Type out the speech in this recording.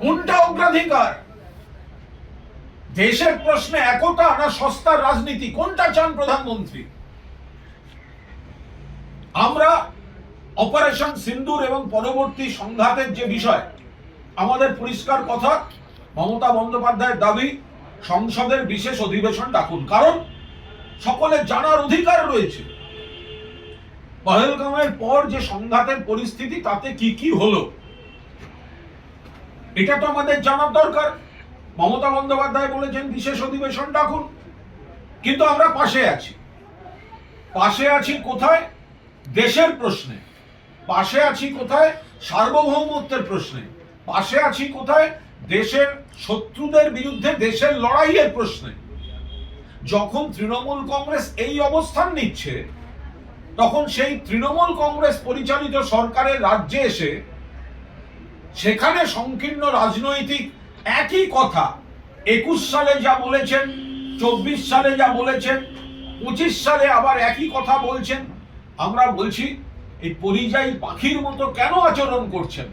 কোনটা অগ্রাধিকার? দেশের প্রশ্নে একতা না সস্তার রাজনীতি, কোনটা চান প্রধানমন্ত্রী? আমরা অপারেশন সিন্দুর এবং পরবর্তী সংঘাতের যে বিষয়, আমাদের পরিষ্কার কথা, মমতা বন্দ্যোপাধ্যায়ের দাবি, সংসদের বিশেষ অধিবেশন ডাকুন। কারণ সকলের জানার অধিকার রয়েছে। পহেলগামের পর যে সংঘাতের পরিস্থিতি, তাতে কি কি হলো? এটা তো আমাদের জানার দরকার। মমতা বন্দ্যোপাধ্যায় বলেছেন, বিশেষ অধিবেশন ডাকুন। কিন্তু আমরা পাশে আছি। পাশে আছি কোথায়? দেশের প্রশ্নে। পাশে আছি কোথায়? সার্বভৌমত্বের প্রশ্নে। পাশে আছি কোথায়? দেশের শত্রুদের বিরুদ্ধে দেশের লড়াইয়ের প্রশ্নে। যখন তৃণমূল কংগ্রেস এই অবস্থান নিচ্ছে, তখন সেই তৃণমূল কংগ্রেস পরিচালিত সরকারের রাজ্যে এসে সেখানে সংকীর্ণ রাজনৈতিক একই কথা। একুশ সালে যা বলেছেন, চব্বিশ সালে যা বলেছেন, পঁচিশ সালে আবার একই কথা বলছেন। আমরা বলছি, এই পরিযায়ী পাখির মতো কেন আচরণ করছেন?